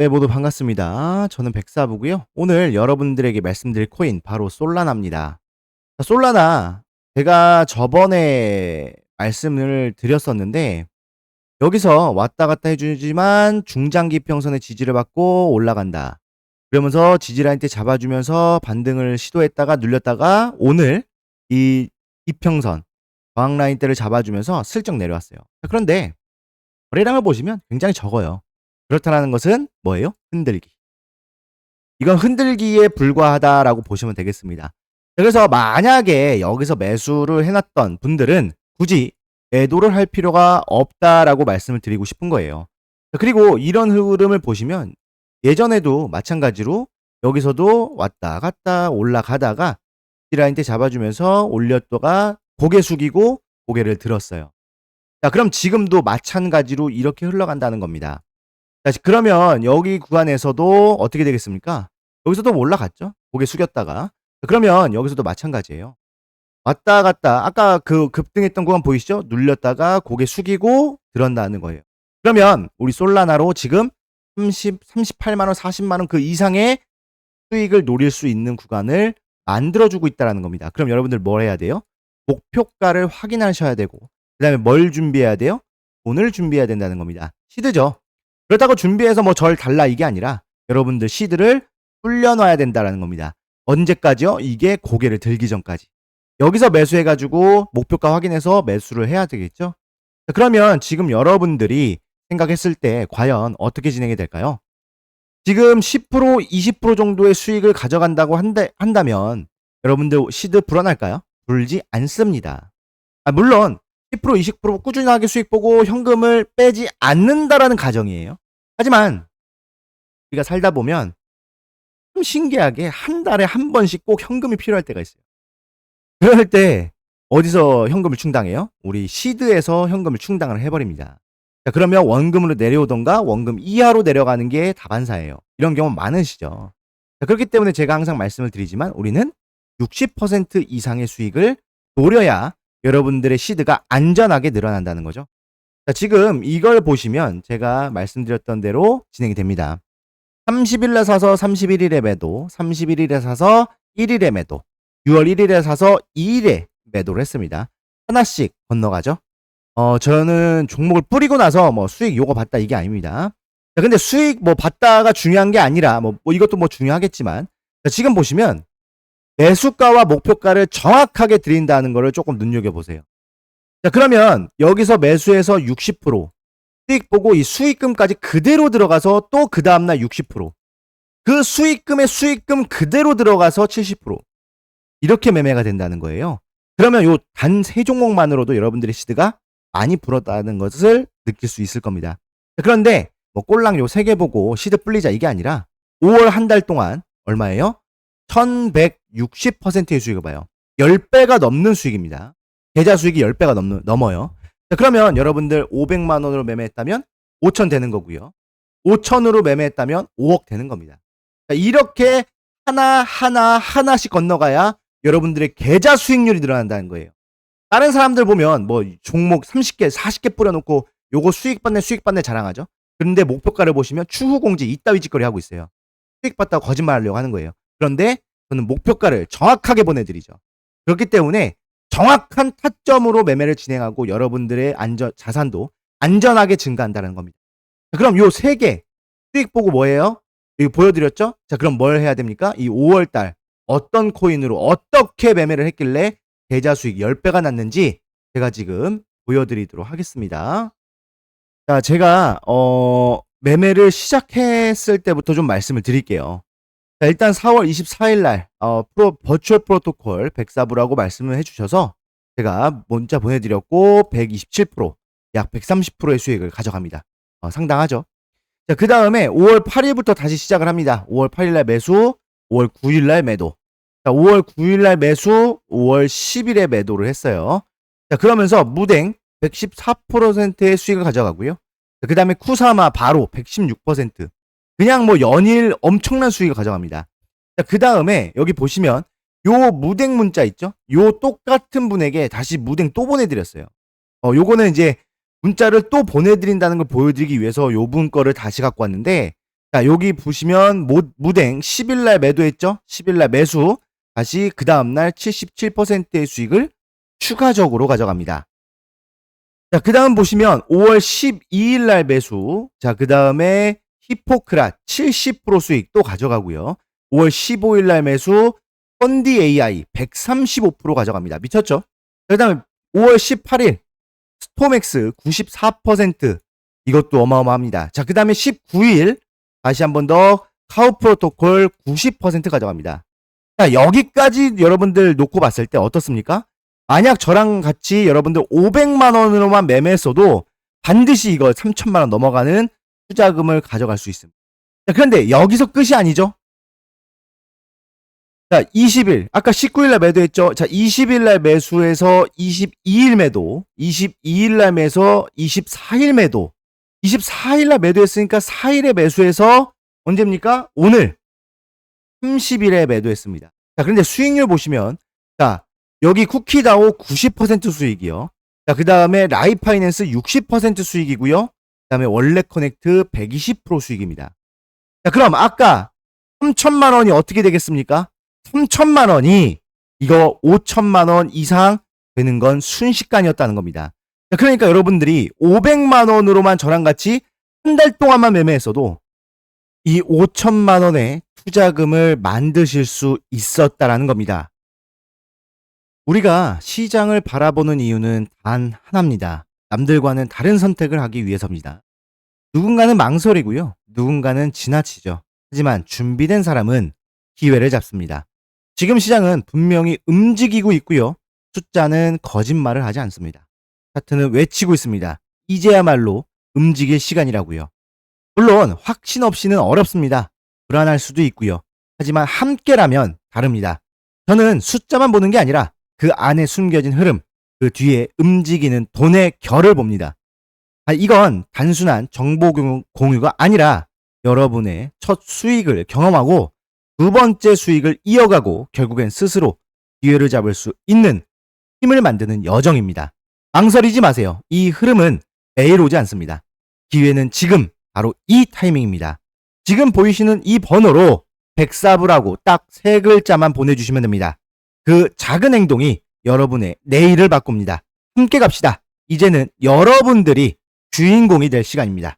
네, 모두 반갑습니다. 저는 백사부고요. 오늘 여러분들에게 말씀드릴 코인 바로 솔라나입니다. 자, 솔라나 제가 저번에 말씀을 드렸었는데 여기서 왔다 갔다 해주지만 중장기 평선의 지지를 받고 올라간다. 그러면서 지지라인 때 잡아주면서 반등을 시도했다가 눌렸다가 오늘 이 이평선 저항 라인 때를 잡아주면서 슬쩍 내려왔어요. 자, 그런데 거래량을 보시면 굉장히 적어요. 그렇다는 것은 뭐예요? 흔들기. 이건 흔들기에 불과하다라고 보시면 되겠습니다. 그래서 만약에 여기서 매수를 해놨던 분들은 굳이 매도를 할 필요가 없다라고 말씀을 드리고 싶은 거예요. 그리고 이런 흐름을 보시면 예전에도 마찬가지로 여기서도 왔다 갔다 올라가다가 라인 때 잡아주면서 올렸다가 고개 숙이고 고개를 들었어요. 자, 그럼 지금도 마찬가지로 이렇게 흘러간다는 겁니다. 자, 그러면 여기 구간에서도 어떻게 되겠습니까? 여기서도 올라갔죠? 고개 숙였다가. 그러면 여기서도 마찬가지예요. 왔다 갔다 아까 그 급등했던 구간 보이시죠? 눌렸다가 고개 숙이고 들었다는 거예요. 그러면 우리 솔라나로 지금 30, 38만 원, 40만 원 그 이상의 수익을 노릴 수 있는 구간을 만들어주고 있다는 겁니다. 그럼 여러분들 뭘 해야 돼요? 목표가를 확인하셔야 되고 그 다음에 뭘 준비해야 돼요? 돈을 준비해야 된다는 겁니다. 시드죠. 그렇다고 준비해서 뭐 절 달라 이게 아니라 여러분들 시드를 불려놔야 된다는 겁니다. 언제까지요? 이게 고개를 들기 전까지. 여기서 매수해가지고 목표가 확인해서 매수를 해야 되겠죠? 그러면 지금 여러분들이 생각했을 때 과연 어떻게 진행이 될까요? 지금 10% 20% 정도의 수익을 가져간다고 한다, 한다면 여러분들 시드 불어날까요? 불지 않습니다. 아, 물론 10% 20% 꾸준하게 수익 보고 현금을 빼지 않는다라는 가정이에요. 하지만 우리가 살다 보면 좀 신기하게 한 달에 한 번씩 꼭 현금이 필요할 때가 있어요. 그럴 때 어디서 현금을 충당해요? 우리 시드에서 현금을 충당을 해버립니다. 자, 그러면 원금으로 내려오던가 원금 이하로 내려가는 게 다반사예요. 이런 경우 많으시죠. 자, 그렇기 때문에 제가 항상 말씀을 드리지만 우리는 60% 이상의 수익을 노려야 여러분들의 시드가 안전하게 늘어난다는 거죠. 자, 지금 이걸 보시면 제가 말씀드렸던 대로 진행이 됩니다. 30일에 사서 31일에 매도, 31일에 사서 1일에 매도, 6월 1일에 사서 2일에 매도를 했습니다. 하나씩 건너가죠. 어, 저는 종목을 뿌리고 나서 뭐 수익 요거 봤다 이게 아닙니다. 자, 근데 수익 뭐 봤다가 중요한 게 아니라 뭐, 뭐 이것도 뭐 중요하겠지만 자, 지금 보시면 매수가와 목표가를 정확하게 드린다는 것을 조금 눈여겨보세요. 자, 그러면 여기서 매수해서 60% 수익 보고 이 수익금까지 그대로 들어가서 또 그 다음날 60%. 그 수익금의 수익금 그대로 들어가서 70%. 이렇게 매매가 된다는 거예요. 그러면 요 단 세 종목만으로도 여러분들의 시드가 많이 불었다는 것을 느낄 수 있을 겁니다. 그런데 뭐 꼴랑 요 세 개 보고 시드 불리자 이게 아니라 5월 한 달 동안 얼마예요? 1160%의 수익을 봐요. 10배가 넘는 수익입니다. 계좌 수익이 10배가 넘는, 넘어요. 자, 그러면 여러분들 500만 원으로 매매했다면 5천 되는 거고요. 5천으로 매매했다면 5억 되는 겁니다. 자, 이렇게 하나 하나 하나씩 건너가야 여러분들의 계좌 수익률이 늘어난다는 거예요. 다른 사람들 보면 뭐 종목 30개, 40개 뿌려놓고 요거 수익 받네 수익 받네 자랑하죠. 그런데 목표가를 보시면 추후 공지 이따위 짓거리 하고 있어요. 수익 받다고 거짓말하려고 하는 거예요. 그런데 저는 목표가를 정확하게 보내드리죠. 그렇기 때문에 정확한 타점으로 매매를 진행하고 여러분들의 안전 자산도 안전하게 증가한다는 겁니다. 자, 그럼 요 세 개 수익 보고 뭐예요? 이거 보여드렸죠? 자 그럼 뭘 해야 됩니까? 이 5월달 어떤 코인으로 어떻게 매매를 했길래 계좌 수익 10배가 났는지 제가 지금 보여드리도록 하겠습니다. 자 제가 어 매매를 시작했을 때부터 좀 말씀을 드릴게요. 자, 일단 4월 24일 날 어, 프로 버추얼 프로토콜 104부라고 말씀을 해주셔서 제가 문자 보내드렸고 127%약 130%의 수익을 가져갑니다. 어, 상당하죠. 자, 그 다음에 5월 8일부터 다시 시작을 합니다. 5월 8일 날 매수, 5월 9일 날 매도. 자, 5월 9일 날 매수, 5월 10일에 매도를 했어요. 자, 그러면서 무댕 114%의 수익을 가져가고요. 그 다음에 쿠사마 바로 116%. 그냥 뭐 연일 엄청난 수익을 가져갑니다. 그 다음에 여기 보시면 요 무댕 문자 있죠? 요 똑같은 분에게 다시 무댕 또 보내드렸어요. 어, 요거는 이제 문자를 또 보내드린다는 걸 보여드리기 위해서 요 분 거를 다시 갖고 왔는데 자, 여기 보시면 모- 무댕 10일 날 매도했죠? 10일 날 매수. 다시 그 다음 날 77%의 수익을 추가적으로 가져갑니다. 자, 그 다음 보시면 5월 12일 날 매수. 자, 그 다음에 히포크라 70% 수익 또 가져가고요. 5월 15일 날 매수 펀디 AI 135% 가져갑니다. 미쳤죠? 그 다음에 5월 18일 스토맥스 94% 이것도 어마어마합니다. 자, 그 다음에 19일 다시 한 번 더 카우 프로토콜 90% 가져갑니다. 자, 여기까지 여러분들 놓고 봤을 때 어떻습니까? 만약 저랑 같이 여러분들 500만 원으로만 매매했어도 반드시 이거 3천만 원 넘어가는 투자금을 가져갈 수 있습니다. 자, 그런데 여기서 끝이 아니죠? 자, 20일. 아까 19일 날 매도했죠? 자, 20일 날 매수해서 22일 매도. 22일 날 매서 24일 매도. 24일 날 매도했으니까 4일에 매수해서 언제입니까? 오늘 30일에 매도했습니다. 자, 그런데 수익률 보시면 자, 여기 쿠키다오 90% 수익이요. 자, 그 다음에 라이파이낸스 60% 수익이고요. 그다음에 원래 커넥트 120% 수익입니다. 자, 그럼 아까 3천만 원이 어떻게 되겠습니까? 3천만 원이 이거 5천만 원 이상 되는 건 순식간이었다는 겁니다. 자, 그러니까 여러분들이 500만 원으로만 저랑 같이 한 달 동안만 매매했어도 이 5천만 원의 투자금을 만드실 수 있었다라는 겁니다. 우리가 시장을 바라보는 이유는 단 하나입니다. 남들과는 다른 선택을 하기 위해서입니다. 누군가는 망설이고요. 누군가는 지나치죠. 하지만 준비된 사람은 기회를 잡습니다. 지금 시장은 분명히 움직이고 있고요. 숫자는 거짓말을 하지 않습니다. 차트는 외치고 있습니다. 이제야말로 움직일 시간이라고요. 물론 확신 없이는 어렵습니다. 불안할 수도 있고요. 하지만 함께라면 다릅니다. 저는 숫자만 보는 게 아니라 그 안에 숨겨진 흐름, 그 뒤에 움직이는 돈의 결을 봅니다. 아, 이건 단순한 정보 공유- 공유가 아니라 여러분의 첫 수익을 경험하고 두 번째 수익을 이어가고 결국엔 스스로 기회를 잡을 수 있는 힘을 만드는 여정입니다. 망설이지 마세요. 이 흐름은 매일 오지 않습니다. 기회는 지금 바로 이 타이밍입니다. 지금 보이시는 이 번호로 백사부라고 딱 세 글자만 보내주시면 됩니다. 그 작은 행동이 여러분의 내일을 바꿉니다. 함께 갑시다. 이제는 여러분들이 주인공이 될 시간입니다.